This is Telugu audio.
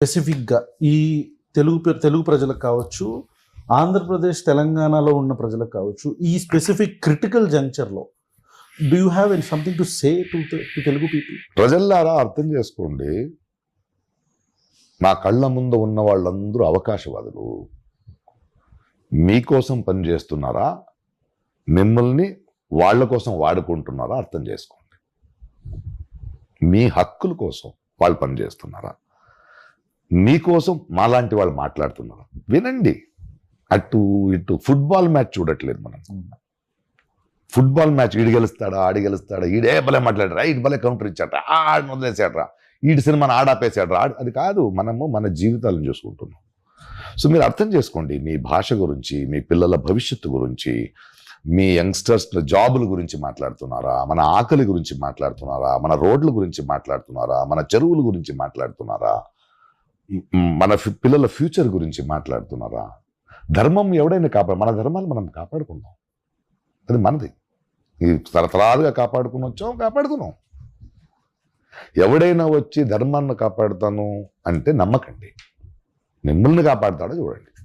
స్పెసిఫిక్గా ఈ తెలుగు తెలుగు ప్రజలకు కావచ్చు ఆంధ్రప్రదేశ్ తెలంగాణలో ఉన్న ప్రజలకు కావచ్చు ఈ specific critical జంక్చర్లో do you have an something to say to to Telugu people ప్రజల్లారా అర్థం చేసుకోండి. మా కళ్ళ ముందు ఉన్న వాళ్ళందరూ అవకాశవాదులు. మీకోసం పనిచేస్తున్నారా మిమ్మల్ని వాళ్ళ కోసం వాడుకుంటున్నారా? అర్థం చేసుకోండి. మీ హక్కుల కోసం వాళ్ళు పనిచేస్తున్నారా మీకోసం మాలాంటి వాళ్ళు మాట్లాడుతున్నారు. వినండి. అటు ఇటు ఫుట్బాల్ మ్యాచ్ చూడట్లేదు మనం. ఫుట్బాల్ మ్యాచ్ ఈడు గెలుస్తాడా ఆడి గెలుస్తాడా ఈడే భలే మాట్లాడరా ఈడు భలే కౌంటర్ ఇచ్చాట ఆడు వదిలేసాడరా ఈడి సినిమాని ఆడాపేసాడరా ఆడు అది కాదు మనము మన జీవితాలను చూసుకుంటున్నాం. సో మీరు అర్థం చేసుకోండి మీ భాష గురించి మీ పిల్లల భవిష్యత్తు గురించి మీ యంగ్స్టర్స్ జాబుల గురించి మాట్లాడుతున్నారా మన ఆకలి గురించి మాట్లాడుతున్నారా మన రోడ్ల గురించి మాట్లాడుతున్నారా మన చెరువుల గురించి మాట్లాడుతున్నారా మన ఫి- పిల్లల ఫ్యూచర్ గురించి మాట్లాడుతున్నారా? ధర్మం ఎవడైనా కాపాడు మన ధర్మాన్ని మనం కాపాడుకుందాం. అది మనది. ఈ తరతరాలుగా కాపాడుకుని వచ్చాం కాపాడుకున్నాం. ఎవడైనా వచ్చి ధర్మాన్ని కాపాడుతాను అంటే నమ్మకండి. మిమ్మల్ని కాపాడుతాడో చూడండి.